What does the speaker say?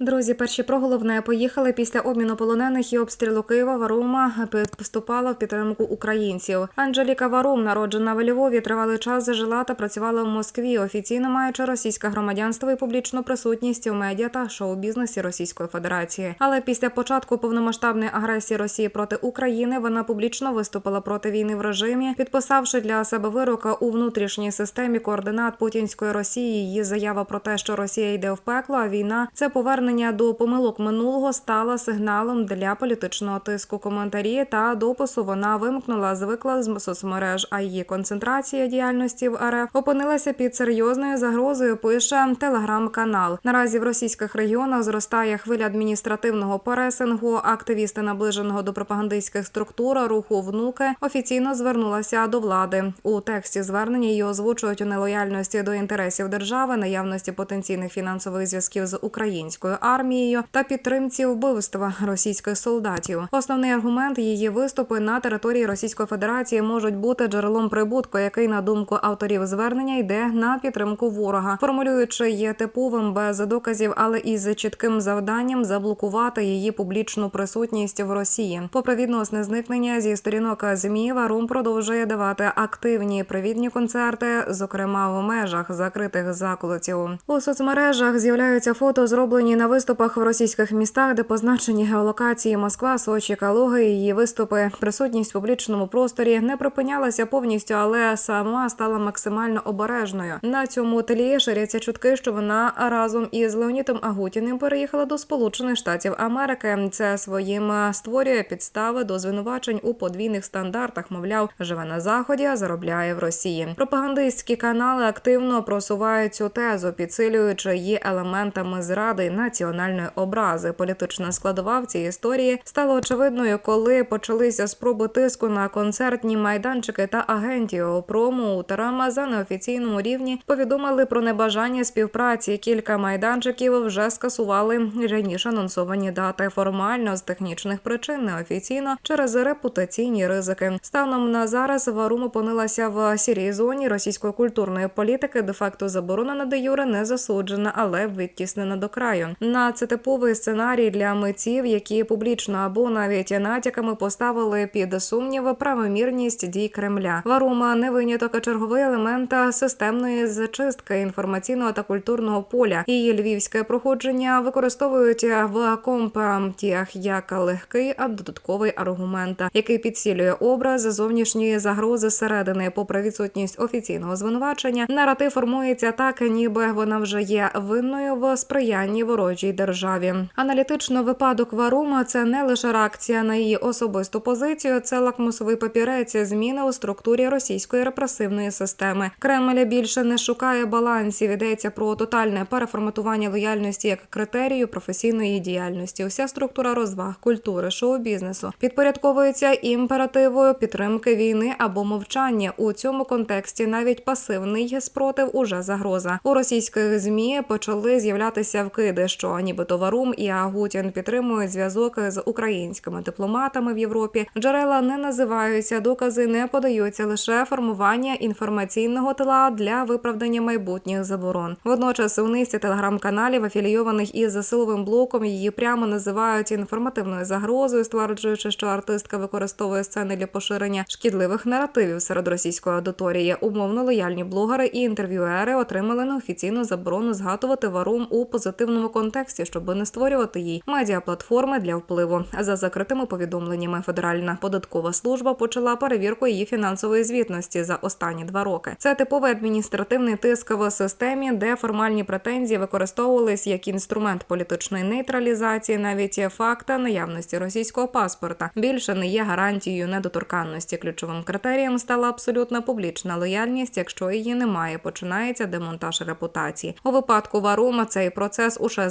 Друзі, перші про головне поїхали після обміну полонених і обстрілу Києва. Варума поступала в підтримку українців. Анжеліка Варум, народжена в Львові, тривалий час жила та працювала в Москві, офіційно маючи російське громадянство і публічну присутність у медіа та шоу-бізнесі Російської Федерації. Але після початку повномасштабної агресії Росії проти України вона публічно виступила проти війни в режимі, підписавши для себе вирока у внутрішній системі координат путінської Росії. Її заява про те, що Росія йде в пекло, а війна це повернення до помилок минулого стала сигналом для політичного тиску. Коментарі та допису вона вимкнула звикла з соцмереж, а її концентрація діяльності в РФ опинилася під серйозною загрозою. Пише телеграм-канал. Наразі в російських регіонах зростає хвиля адміністративного пересингу. Активісти наближеного до пропагандистських структур руху внуки офіційно звернулася до влади. У тексті звернення її озвучують у нелояльності до інтересів держави, наявності потенційних фінансових зв'язків з українською армією та підтримці вбивства російських солдатів. Основний аргумент її виступи на території Російської Федерації можуть бути джерелом прибутку, який на думку авторів звернення йде на підтримку ворога, формулюючи є типовим без доказів, але із чітким завданням заблокувати її публічну присутність в Росії. Попри відносне зникнення зі сторінок ЗМІ, Варум продовжує давати активні привітні концерти, зокрема в межах закритих заколотів. У соцмережах з'являються фото, зроблені на виступах в російських містах, де позначені геолокації Москва, Сочі, Калуги. Її виступи, присутність в публічному просторі не припинялася повністю, але сама стала максимально обережною. На цьому тлі ширяться чутки, що вона разом із Леонідом Агутіним переїхала до Сполучених Штатів Америки. Це своїм створює підстави до звинувачень у подвійних стандартах. Мовляв, живе на заході, а заробляє в Росії. Пропагандистські канали активно просувають цю тезу, підсилюючи її елементами зради національної образи. Політична складова в цій історії стала очевидною, коли почалися спроби тиску на концертні майданчики та агентів. Промоутерам за неофіційному рівні повідомили про небажання співпраці. Кілька майданчиків вже скасували раніше анонсовані дати формально з технічних причин, неофіційно через репутаційні ризики. Станом на зараз Варум опинилася в сірій зоні російської культурної політики. Де факто заборонена де юре не засуджена, але відтіснена до краю. На це типовий сценарій для митців, які публічно або навіть натяками поставили під сумнів правомірність дій Кремля. Варума не виняток, черговий елемент системної зачистки інформаційного та культурного поля. Її львівське проходження використовують в компамтіях як легкий, а додатковий аргумент, який підсилює образ зовнішньої загрози зсередини. Попри відсутність офіційного звинувачення, наратив формується так, ніби вона вже є винною в сприянні ворожій державі. Аналітично випадок Варума це не лише реакція на її особисту позицію, це лакмусовий папірець зміни у структурі російської репресивної системи. Кремль більше не шукає балансів. Йдеться про тотальне переформатування лояльності як критерію професійної діяльності. Уся структура розваг, культури, шоу-бізнесу підпорядковується імперативою підтримки війни або мовчання. У цьому контексті навіть пасивний спротив уже загроза. У російських змі почали з'являтися вкиди, що нібито Варум і Агутін підтримують зв'язок з українськими дипломатами в Європі. Джерела не називаються, докази не подаються лише формування інформаційного тила для виправдання майбутніх заборон. Водночас у низці телеграм-каналів, афілійованих із силовим блоком, її прямо називають інформативною загрозою, стверджуючи, що артистка використовує сцени для поширення шкідливих наративів серед російської аудиторії. Умовно лояльні блогери і інтерв'юери отримали неофіційну заборону згадувати варум у позитивному контексті, щоб не створювати їй медіаплатформи для впливу. За закритими повідомленнями, Федеральна податкова служба почала перевірку її фінансової звітності за останні два роки. Це типовий адміністративний тиск в системі, де формальні претензії використовувались як інструмент політичної нейтралізації. Навіть факта наявності російського паспорта більше не є гарантією недоторканності. Ключовим критерієм стала абсолютна публічна лояльність. Якщо її немає, починається демонтаж репутації. У випадку Варума цей процес уже